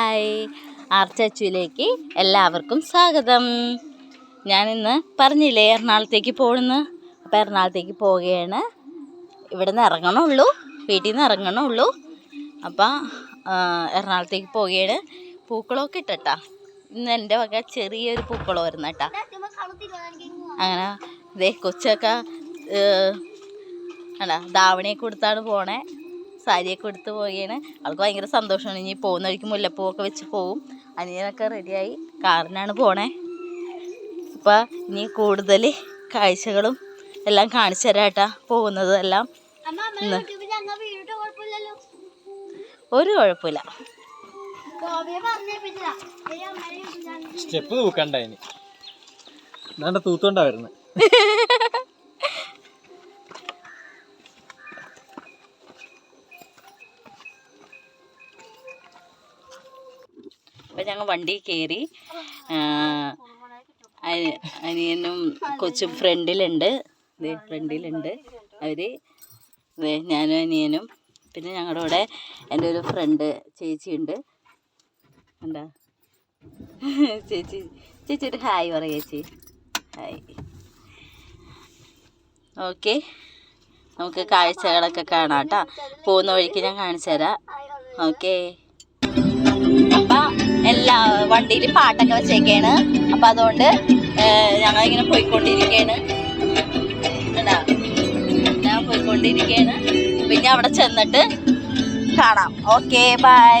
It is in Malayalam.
ഹായ്. ആർച്ചാച്ചുവിലേക്ക് എല്ലാവർക്കും സ്വാഗതം. ഞാനിന്ന് പറഞ്ഞില്ലേ എറണാകുളത്തേക്ക് പോകുന്നു അപ്പോൾ എറണാകുളത്തേക്ക് പോവുകയാണ്. ഇവിടെ നിന്ന് ഇറങ്ങണുള്ളൂ. വീട്ടിൽ നിന്ന് ഇറങ്ങണുള്ളൂ. അപ്പം എറണാകുളത്തേക്ക് പോവുകയാണ്. പൂക്കളമൊക്കെ ഇട്ടട്ടാ. ഇന്ന് എന്റെ വക ചെറിയൊരു പൂക്കളം വരുന്ന കേട്ടാ. അങ്ങനെ ഇതേ കൊച്ചൊക്കെ അല്ല ധാവണിയൊക്കെ കൊടുത്താണ് പോണേ. സാരിയൊക്കെ എടുത്ത് പോവുകയാണ്. അവൾക്ക് ഭയങ്കര സന്തോഷമാണ്. ഇനി പോകുന്ന വഴിക്ക് മുല്ലപ്പൂവൊക്കെ വെച്ച് പോവും. അനിയനൊക്കെ റെഡിയായി കാറിനാണ് പോണേ. അപ്പോൾ ഇനി കൂടുതൽ കാഴ്ചകളും എല്ലാം കാണിച്ചു തരാട്ടാ പോകുന്നത് എല്ലാം. ഒരു കുഴപ്പമില്ല. സ്റ്റെപ്പ് തൂക്കണ്ട ഇനി. തൂത്തോണ്ടാ വരുന്നത് അപ്പം ഞങ്ങൾ വണ്ടി കയറി അനിയനും കൊച്ചും ഫ്രണ്ടിലുണ്ട്. ഫ്രണ്ടിലുണ്ട്. അവർ ഞാനും അനിയനും. പിന്നെ ഞങ്ങളുടെ കൂടെ എന്റെ ഒരു ഫ്രണ്ട് ചേച്ചിയുണ്ട്. എന്താ ചേച്ചി ചേച്ചി ഒരു ഹായ് പറ ചേച്ചി. ഹായ്. ഓക്കെ. നമുക്ക് കാഴ്ചകളൊക്കെ കാണാം കേട്ടോ. പോകുന്ന വഴിക്ക് ഞാൻ കാണിച്ചു തരാം. ഓക്കേ. എല്ലാ വണ്ടിയിൽ പാട്ടൊക്കെ വെച്ചേക്കാണ്. അപ്പൊ അതുകൊണ്ട് ഞങ്ങൾ ഇങ്ങനെ പോയിക്കൊണ്ടിരിക്കുകയാണ് കേട്ടാ ഞാൻ പോയിക്കൊണ്ടിരിക്കുകയാണ് പിന്നെ അവിടെ ചെന്നിട്ട് കാണാം. Okay bye.